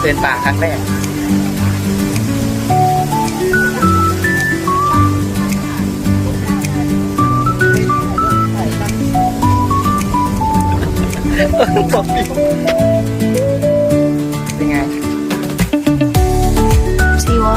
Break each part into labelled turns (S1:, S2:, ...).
S1: เดินป่าครั้งแรกบอกดิเป็นไง
S2: ซีว่า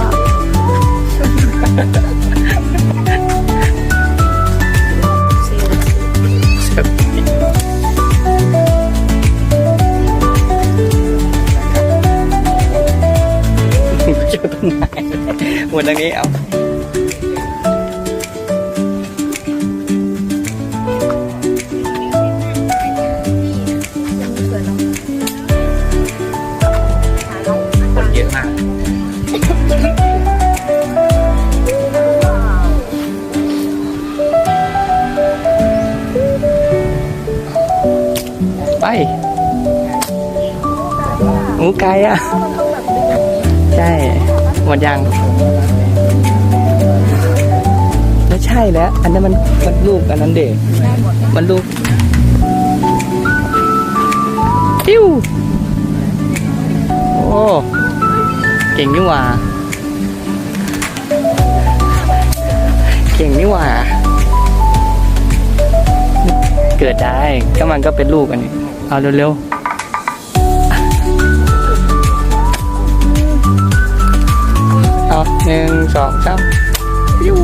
S1: หมดทางนี้เอาคนเยอะมากไปหมูไก่อะใช่ หมดยังไม่ใช่แล้ว อันนั้นมันมันลูกอันนั้นเด็กมันลูกติ้วโอ้ เก่งนี่หว่า เก่งนี่หว่า เกิดได้ก็มันก็เป็นลูกอันนี้ เอาเร็วๆ หนึ่งสองสามยู